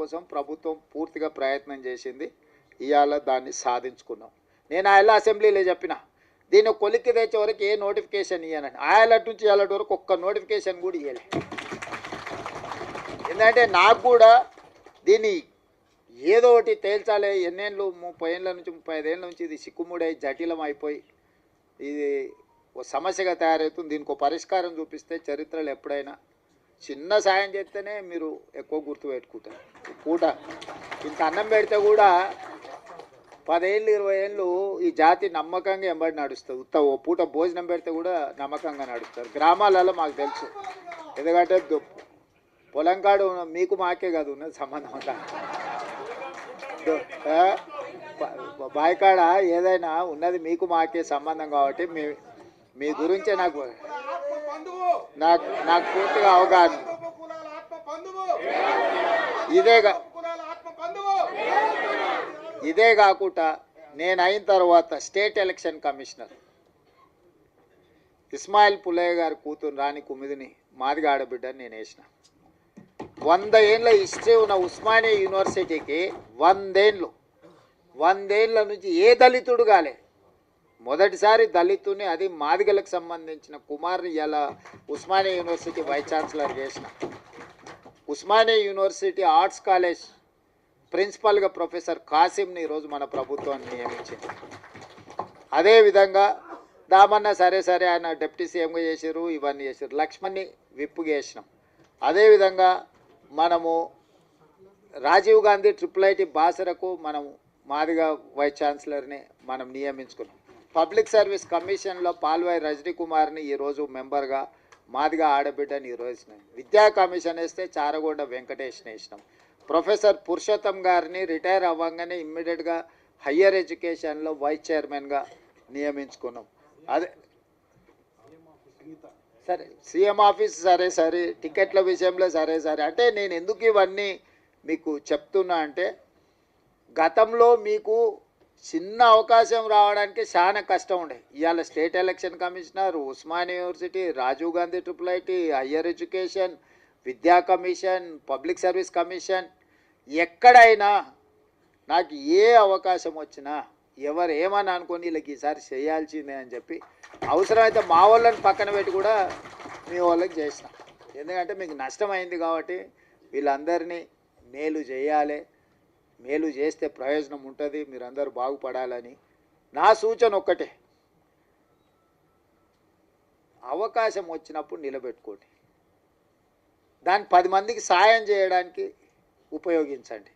కోసం ప్రభుత్వం పూర్తిగా ప్రయత్నం చేసింది. ఇవాళ దాన్ని సాధించుకున్నాం. నేను ఆయన అసెంబ్లీలో చెప్పిన దీన్ని కొలిక్కి తెచ్చే వరకు ఏ నోటిఫికేషన్ ఇవ్వనని ఆయలటి నుంచి ఇవాళటి వరకు ఒక్క నోటిఫికేషన్ కూడా ఇవ్వలే ఎందుకంటే నాకు కూడా దీన్ని ఏదో ఒకటి తేల్చాలి. ఎన్నేళ్ళు ముప్పై ఏళ్ళ నుంచి ముప్పై ఐదేళ్ళ నుంచి ఇది సిక్కుముడై జటిలం అయిపోయి ఇది ఓ సమస్యగా తయారవుతుంది. దీనికి ఒక పరిష్కారం చూపిస్తే చరిత్రలో ఎప్పుడైనా చిన్న సాయం చేస్తేనే మీరు ఎక్కువ గుర్తు పెట్టుకుంటారు. పూట ఇంత అన్నం పెడితే కూడా పదేళ్ళు ఇరవై ఏళ్ళు ఈ జాతి నమ్మకంగా ఎంబడి నడుస్తుంది. ఉత్త ఓ పూట భోజనం పెడితే కూడా నమ్మకంగా నడుస్తారు. గ్రామాలలో మాకు తెలుసు. ఎందుకంటే దు- పొలం కాడు మీకు మాకే కాదు ఉన్నది సంబంధం అంతా. బాయికాడ ఏదైనా ఉన్నది మీకు మాకే సంబంధం కాబట్టి మీ మీ గురించే నాకు నాకు నాకు పూర్తిగా అవగాహన. ఇదే కా- ఇదే కాకుండా నేను అయిన తర్వాత state election commissioner. Ismail Pullaiah గారి కూతురు రాణి కుమిదిని మాదిగా ఆడబిడ్డని నేను వేసిన. వంద ఏళ్ళ హిస్టరీ ఉన్న ఉస్మానియా యూనివర్సిటీకి వందేళ్ళు. వందేళ్ళ నుంచి ఏ దళితుడు కాలే. మొదటిసారి దళితుని అది మాదిగలకు సంబంధించిన కుమార్ని ఇలా ఉస్మానియా యూనివర్సిటీ వైస్ ఛాన్సలర్ చేసిన. ఉస్మానియా యూనివర్సిటీ ఆర్ట్స్ కాలేజ్ ప్రిన్సిపల్గా ప్రొఫెసర్ కాసింని ఈరోజు మన ప్రభుత్వాన్ని నియమించింది. అదేవిధంగా దామన్న సరే సరే ఆయన డిప్యూటీ సీఎంగా చేశారు ఇవన్నీ చేశారు లక్ష్మణ్ని విప్పుగా చేసినాం. అదేవిధంగా మనము రాజీవ్ గాంధీ ట్రిపుల్ ఐటీ బాసరకు మనం మాదిగా వైస్ ఛాన్సలర్ని మనం నియమించుకున్నాం. పబ్లిక్ సర్వీస్ కమిషన్లో పాల్వాయి రజనీ కుమార్ని ఈరోజు మెంబర్గా మాదిగా ఆడబిడ్డని ఈరోజు విద్యా కమిషన్ వేస్తే చారగొండ వెంకటేష్ని వేసినాం. ప్రొఫెసర్ పురుషోత్తం గారిని రిటైర్ అవ్వగానే ఇమ్మీడియట్గా హయ్యర్ ఎడ్యుకేషన్లో వైస్ చైర్మన్గా నియమించుకున్నాం. అదే సరే సీఎం ఆఫీస్ సరే సరే టికెట్ల విషయంలో సరే సరే. అంటే నేను ఎందుకు ఇవన్నీ మీకు చెప్తున్నా అంటే గతంలో మీకు చిన్న అవకాశం రావడానికి చాలా కష్టం ఉండే ఇవాళ state election commissioner Osman university Rajiv Gandhi triple IT higher education విద్యా కమిషన్ పబ్లిక్ సర్వీస్ కమిషన్. ఎక్కడైనా నాకు ఏ అవకాశం వచ్చినా ఎవరు ఏమని అనుకొని వీళ్ళకి ఈసారి చేయాల్సిందే అని చెప్పి అవసరమైతే మా వాళ్ళని పక్కన పెట్టి కూడా మీ వాళ్ళకి చేసిన ఎందుకంటే మీకు నష్టమైంది కాబట్టి వీళ్ళందరినీ మేలు చేయాలి. మేలు చేస్తే ప్రయోజనం ఉంటుంది మీరందరూ బాగుపడాలని. నా సూచన ఒక్కటే. అవకాశం వచ్చినప్పుడు నిలబెట్టుకోండి. దాన్ని పది మందికి సాయం చేయడానికి ఉపయోగించండి.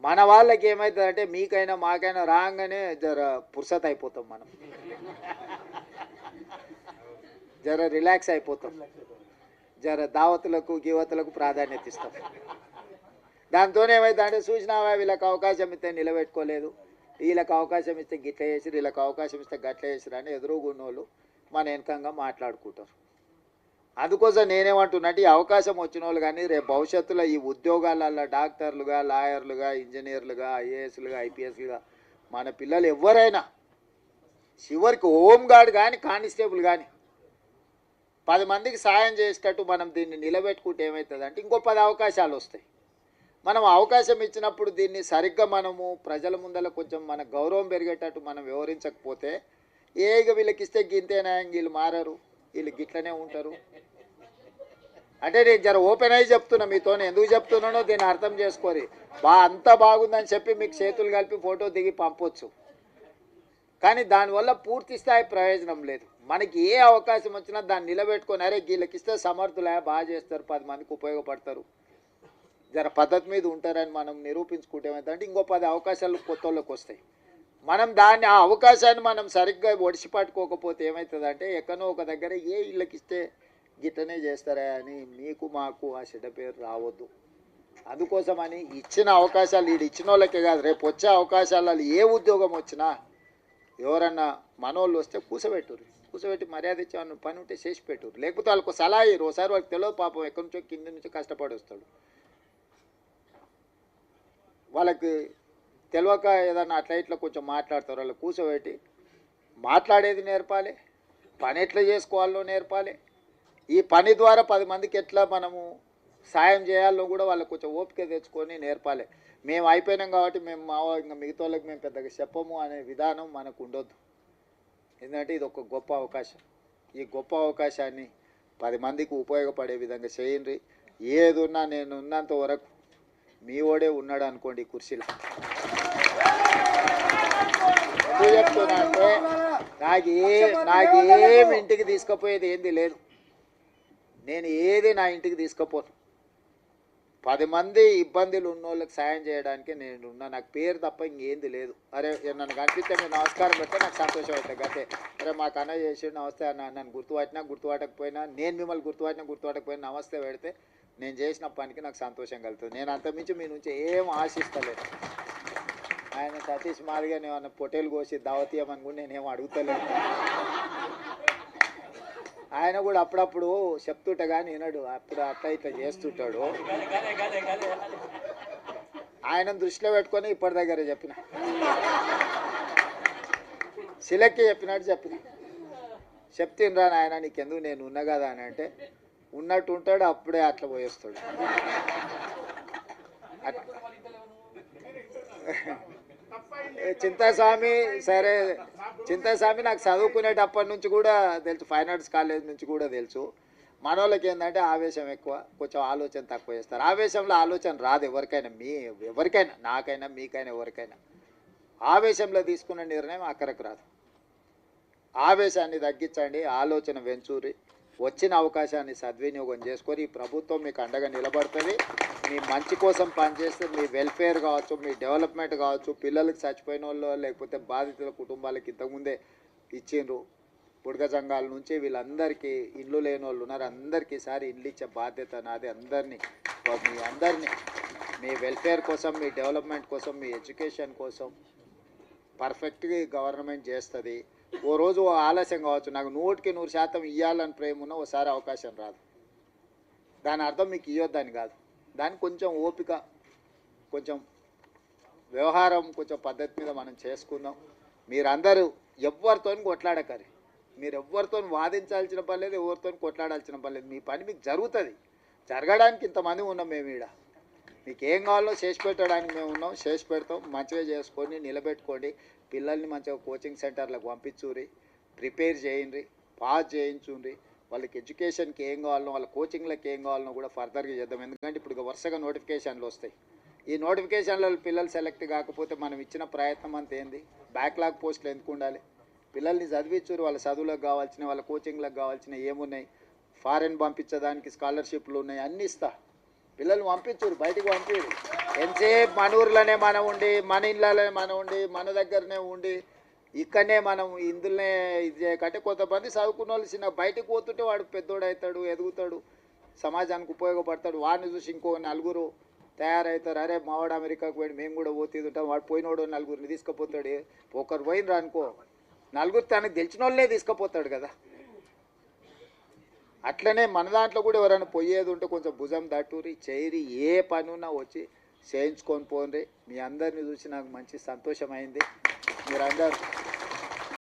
మన వాళ్ళకి ఏమవుతుందంటే మీకైనా మాకైనా రాగానే జర పురుసత్ అయిపోతాం మనం. జర రిలాక్స్ అయిపోతాం. జర దావతులకు గివతులకు ప్రాధాన్యత ఇస్తాం. దాంతో ఏమైందంటే చూసినావా వీళ్ళకి అవకాశం ఇస్తే నిలబెట్టుకోలేదు. వీళ్ళకి అవకాశం ఇస్తే గిట్ల చేసిరు వీళ్ళకి అవకాశం ఇస్తే గట్ల చేసిరు అని ఎదురుగున్నోళ్ళు మన వెనకంగా మాట్లాడుకుంటారు. అందుకోసం నేనేమంటున్నట్టు ఈ అవకాశం వచ్చిన వాళ్ళు కానీ రేపు భవిష్యత్తులో ఈ ఉద్యోగాలలో డాక్టర్లుగా లాయర్లుగా ఇంజనీర్లుగా ఐఏఎస్లుగా ఐపీఎస్లుగా మన పిల్లలు ఎవరైనా చివరికి హోమ్ గార్డ్ కానీ కానిస్టేబుల్ కానీ పది మందికి సాయం చేసేటట్టు మనం దీన్ని నిలబెట్టుకుంటే ఏమవుతుంది అంటే ఇంకో పది అవకాశాలు వస్తాయి. మనం అవకాశం ఇచ్చినప్పుడు దీన్ని సరిగ్గా మనము ప్రజల ముందర కొంచెం మన గౌరవం పెరిగేటట్టు మనం వివరించకపోతే ఏగ వీళ్ళకి ఇస్తే గింతేనా? వీళ్ళు మారరు. వీళ్ళు గిట్లనే ఉంటారు. అంటే నేను జర ఓపెన్ అయ్యి చెప్తున్నా మీతో. ఎందుకు చెప్తున్నానో దీన్ని అర్థం చేసుకోరి. బా అంత బాగుందని చెప్పి మీకు చేతులు కలిపి ఫోటో దిగి పంపొచ్చు. కానీ దానివల్ల పూర్తి స్థాయి ప్రయోజనం లేదు. మనకి ఏ అవకాశం వచ్చినా దాన్ని నిలబెట్టుకొని అరే వీళ్ళకి ఇస్తే సమర్థులే బాగా చేస్తారు పది మందికి ఉపయోగపడతారు. జర పద్ధతి మీద ఉంటారని మనం నిరూపించుకుంటే ఏమైందంటే ఇంకో పది అవకాశాలు కొత్త వాళ్ళకి వస్తాయి. మనం దాన్ని ఆ అవకాశాన్ని మనం సరిగ్గా ఒడిసిపట్టుకోకపోతే ఏమవుతుందంటే ఎక్కడో ఒక దగ్గర ఏ ఇళ్ళకి ఇస్తే గిట్టనే చేస్తారా అని మీకు మాకు ఆ చెడ్డ పేరు రావద్దు. అందుకోసమని ఇచ్చిన అవకాశాలు వీడు ఇచ్చిన వాళ్ళకే కాదు రేపు వచ్చే అవకాశాలలో ఏ ఉద్యోగం వచ్చినా ఎవరన్నా మనోళ్ళు వస్తే కూసబెట్టుర్రు. కూసబెట్టి మర్యాద ఇచ్చి పని ఉంటే చేసి పెట్టురు లేకపోతే వాళ్ళకు సలహా ఇయ్యరు. ఒకసారి వాళ్ళకి తెలియదు పాపం ఎక్కడి నుంచో కింద నుంచో కష్టపడి వస్తాడు వాళ్ళకి తెలియక ఏదన్నా అట్లా ఇట్లా కొంచెం మాట్లాడతారు వాళ్ళు కూర్చోబెట్టి మాట్లాడేది నేర్పాలి పని ఎట్లా చేసుకోవాలో నేర్పాలి. ఈ పని ద్వారా పది మందికి ఎట్లా మనము సాయం చేయాలో కూడా వాళ్ళకి కొంచెం ఓపిక తెచ్చుకొని నేర్పాలి. మేము అయిపోయినాం కాబట్టి మేము మా ఇంకా మిగతా వాళ్ళకి మేము పెద్దగా చెప్పము అనే విధానం మనకు ఉండొద్దు. ఎందుకంటే ఇది ఒక గొప్ప అవకాశం. ఈ గొప్ప అవకాశాన్ని పది మందికి ఉపయోగపడే విధంగా చేయండి. ఏదున్నా నేను ఉన్నంత వరకు మీ ఓడే ఉన్నాడు అనుకోండి కుర్చీలో. ఎందుకు చెప్తున్నా అంటే నాకు ఏ ఇంటికి తీసుకుపోయేది ఏంది లేదు. నేను ఏది నా ఇంటికి తీసుకుపోను. పది మంది ఇబ్బందులు ఉన్న వాళ్ళకి సాయం చేయడానికి నేను ఉన్నా. నాకు పేరు తప్ప ఇంకేంది లేదు. అరే నన్ను కనిపిస్తే మీరు నమస్కారం పెడితే నాకు సంతోషం అవుతుంది. అంతే అరే మాకు అన్న చేసి నమస్తే అన్న నన్ను గుర్తుపట్టినా గుర్తుపట్టకపోయినా నేను మిమ్మల్ని గుర్తుపట్టినా గుర్తుపట్టకపోయినా నమస్తే పెడితే నేను చేసిన పనికి నాకు సంతోషం కలుగుతుంది. నేను అంతమించి మీ నుంచి ఏం ఆశిస్తలేదు. ఆయన సతీష్ మాదిగా ఏమన్నా పొటేలు కోసి దావతీయమని కూడా నేనేం అడుగుతలేను ఆయన కూడా అప్పుడప్పుడు చెప్తుంట కానీ వినడు. అప్పుడు అట్లా ఇట్లా చేస్తుంటాడు. ఆయన దృష్టిలో పెట్టుకొని ఇప్పటి దగ్గర చెప్పిన. శిలక్కి చెప్పినట్టు చెప్పిన. చెప్తిండ్రా నాయన నీకెందుకు నేను ఉన్నా కదా అని అంటే ఉన్నట్టు ఉంటాడు అప్పుడే అట్లా పోయేస్తాడు. అట్- చింతాస్వామి సరే. చింతాస్వామి నాకు చదువుకునేటప్పటి నుంచి కూడా తెలుసు ఫైన్ ఆర్ట్స్ కాలేజ్ నుంచి కూడా తెలుసు. మన ఏంటంటే ఆవేశం ఎక్కువ కొంచెం ఆలోచన తక్కువ చేస్తారు. ఆవేశంలో ఆలోచన రాదు ఎవరికైనా మీ ఎవరికైనా నాకైనా మీకైనా ఎవరికైనా. ఆవేశంలో తీసుకున్న నిర్ణయం అక్కడికి రాదు. ఆవేశాన్ని తగ్గించండి ఆలోచన వెంచూరి. వచ్చిన అవకాశాన్ని సద్వినియోగం చేసుకొని ప్రభుత్వం మీకు అండగా నిలబడుతుంది. మీ మంచి కోసం పనిచేస్తే మీ వెల్ఫేర్ కావచ్చు మీ డెవలప్మెంట్ కావచ్చు పిల్లలకి చచ్చిపోయిన వాళ్ళు లేకపోతే బాధితుల కుటుంబాలకి ఇంతకుముందే ఇచ్చిండ్రు. బుడగ సంఘాల నుంచి వీళ్ళందరికీ ఇల్లు లేని వాళ్ళు ఉన్నారు. అందరికీ ఈసారి ఇల్లు ఇచ్చే బాధ్యత నాది. అందరినీ మీ అందరినీ మీ వెల్ఫేర్ కోసం మీ డెవలప్మెంట్ కోసం మీ ఎడ్యుకేషన్ కోసం పర్ఫెక్ట్గా గవర్నమెంట్ చేస్తుంది. ఓ రోజు ఓ ఆలస్యం కావచ్చు. నాకు నూటికి నూరు శాతం ఇవ్వాలని ప్రేమ ఉన్న ఓసారి అవకాశం రాదు. దాని అర్థం మీకు ఇవ్వద్దని కాదు. దానికి కొంచెం ఓపిక కొంచెం వ్యవహారం కొంచెం పద్ధతి మీద మనం చేసుకుందాం. మీరందరూ ఎవరితో కొట్లాడకరి మీరు ఎవరితో వాదించాల్సిన పని లేదు ఎవరితో కొట్లాడాల్సిన పని లేదు. మీ పని మీకు జరుగుతుంది. జరగడానికి ఇంతమంది ఉన్నాం మేము ఈడ మీకు ఏం కావాలో చేసి పెట్టడానికి మేము ఉన్నాం. చేసి పెడతాం. మంచిగా చేసుకొని నిలబెట్టుకోండి. పిల్లల్ని మంచిగా కోచింగ్ సెంటర్లకు పంపించుర్రి. ప్రిపేర్ చేయండి. పాస్ చేయించుండ్రి. వాళ్ళకి ఎడ్యుకేషన్కి ఏం కావాలనో వాళ్ళ కోచింగ్లకు ఏం కావాలనో కూడా ఫర్దర్గా చేద్దాం. ఎందుకంటే ఇప్పుడు వరుసగా నోటిఫికేషన్లు వస్తాయి. ఈ నోటిఫికేషన్లలో పిల్లలు సెలెక్ట్ కాకపోతే మనం ఇచ్చిన ప్రయత్నం అంత ఏంది? బ్యాక్లాగ్ పోస్టులు ఎందుకు ఉండాలి? పిల్లల్ని చదివించురు వాళ్ళ చదువులకు కావాల్సిన వాళ్ళ కోచింగ్లకు కావాల్సిన ఏమున్నాయి? ఫారెన్ పంపించడానికి స్కాలర్షిప్లు ఉన్నాయి. అన్నీ ఇస్తా. పిల్లల్ని పంపించారు బయటకు పంపించారు. ఎంతసేపు మన ఊర్లోనే మనం ఉండి మన ఇళ్ళలోనే మనం ఉండి మన దగ్గరనే ఉండి ఇక్కడనే మనం ఇందులోనే ఇది కట్టే కొంతమంది చదువుకున్న వాళ్ళు చిన్న బయటకు పోతుంటే వాడు పెద్దోడు అవుతాడు ఎదుగుతాడు సమాజానికి ఉపయోగపడతాడు. వాడిని చూసి ఇంకో నలుగురు తయారవుతారు. అరే మావాడు అమెరికాకు పోయి మేము కూడా పోతీ ఉంటాం. వాడు పోయినోడు నలుగురిని తీసుకుపోతాడు. ఒకరు పోయినరా అనుకో నలుగురు తనకు తెలిసిన వాళ్ళే తీసుకుపోతాడు కదా. అట్లనే మన దాంట్లో కూడా ఎవరైనా పోయేది ఉంటే కొంచెం భుజం దట్టూరి చేరి ఏ పనున్నా వచ్చి చేయించుకొని పోండి మీ అందరిని చూసి నాకు మంచి సంతోషమైంది. మీరందరూ